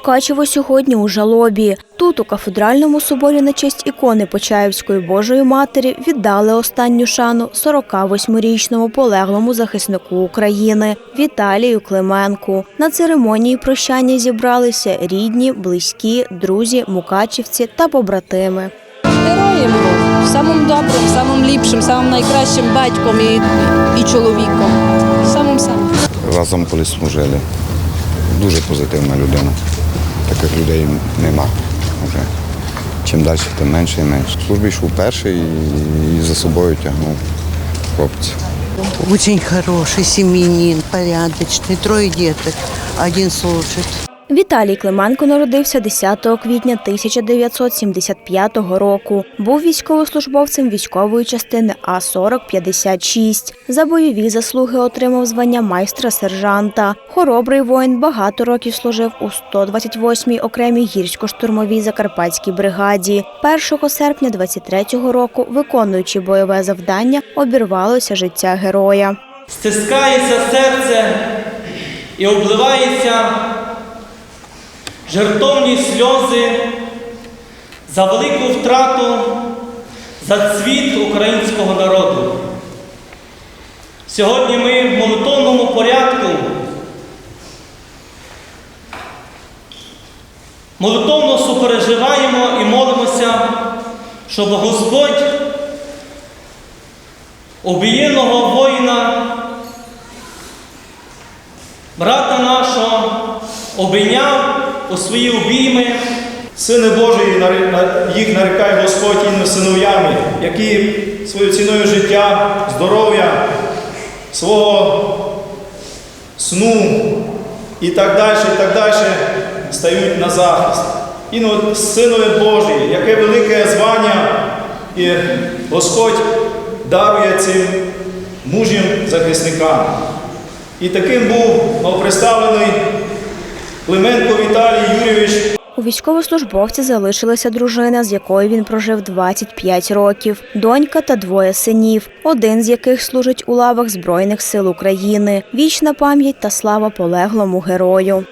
Мукачево сьогодні у жалобі. Тут, у кафедральному соборі на честь ікони Почаївської Божої Матері, віддали останню шану 48-річному полеглому захиснику України Віталію Клименку. На церемонії прощання зібралися рідні, близькі, друзі, мукачівці та побратими. Героєм був. Самим добрим, самим ліпшим, самим найкращим батьком і, і чоловіком. Самим самим. разом коли служили. Дуже позитивна людина. Таких людей нема вже. Чим далі, тим менше і менше. В службі йшов перший і за собою тягнув хлопців. Очень хороший семьянин, порядочный, трое деток, один служит. Віталій Клименко народився 10 квітня 1975 року. Був військовослужбовцем військової частини А-4056. За бойові заслуги отримав звання майстра сержанта. Хоробрий воїн багато років служив у 128-й окремій гірсько-штурмовій закарпатській бригаді. 1 серпня 23-го року, виконуючи бойове завдання, обірвалося життя героя. стискається серце і обливається жертовні сльози за велику втрату, за цвіт українського народу. Сьогодні ми в молитовному порядку молитовно супереживаємо і молимося, щоб Господь обієнного воїна, брата нашого, обійняв у свої обійми. Сини Божої їх нарікає Господь інними синов'ями, які своєю ціною життя, здоров'я, свого сну і так далі, і так далі стають на захист. І ну, синові Божі, яке велике звання, і Господь дарує цим мужнім захисникам. І таким був новоприставлений Клименко Віталій Юрійович. У військовослужбовця залишилася дружина, з якою він прожив 25 років, донька та двоє синів, один з яких служить у лавах Збройних сил України. Вічна пам'ять та слава полеглому герою.